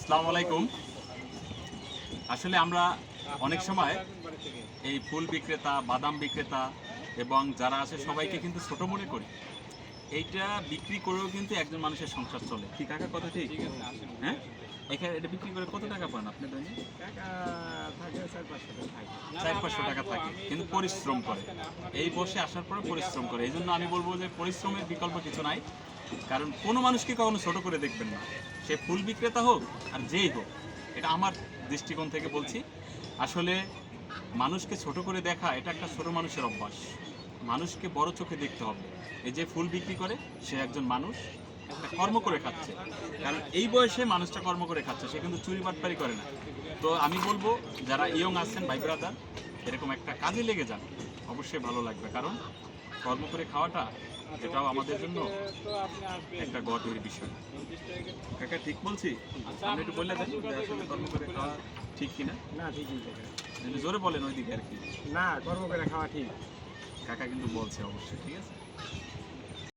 আসসালামু আলাইকুম। আসলে আমরা অনেক সময় এই ফুল বিক্রেতা বাদাম বিক্রেতা এবং যারা আছে সবাইকে কিন্তু ছোট মনে করি। এইটা বিক্রি করেও কিন্তু একজন মানুষের সংসার চলে। কি কাকা কথা ঠিক? হ্যাঁ? এখানে এটা বিক্রি করে কত টাকা পান আপনি দৈনিক চার পাঁচশো টাকা। থাকে কিন্তু পরিশ্রম করে। এই বসে আসার পরে পরিশ্রম করে। এই জন্য আমি বলব যে পরিশ্রমের বিকল্প কিছু নাই। কারণ কোনো মানুষকে কখনো ছোট করে দেখবেন না। সে ফুল বিক্রেতা হোক আর যেই হোক, এটা আমার দৃষ্টিকোণ থেকে বলছি। আসলে মানুষকে ছোট করে দেখা, এটা একটা ছোট মানুষের অভ্যাস। মানুষকে বড় চোখে দেখতে হবে। এই যে ফুল বিক্রি করে, সে একজন মানুষ, একটা কর্ম করে খাচ্ছে। কারণ এই বয়সে মানুষটা কর্ম করে খাচ্ছে, সে কিন্তু চুরি বাটপারি করে না। তো আমি বলব, যারা ইয়ং আছেন ভাই ব্রাদার এরকম একটা কাজে লেগে যান। অবশ্যই ভালো লাগবে। কারণ কর্ম করে খাওয়াটা এটাও আমাদের জন্য একটা গর্বের বিষয়। কাকা ঠিক বলছি? আপনি একটু বললে দেন আসলে কর্ম করে খাওয়া ঠিক কিনা? না ঠিক একটু জোরে বলেন ওইদিকে আর কি। না কর্ম করে খাওয়া ঠিক। কাকা কিন্তু বলছে অবশ্যই ঠিক আছে?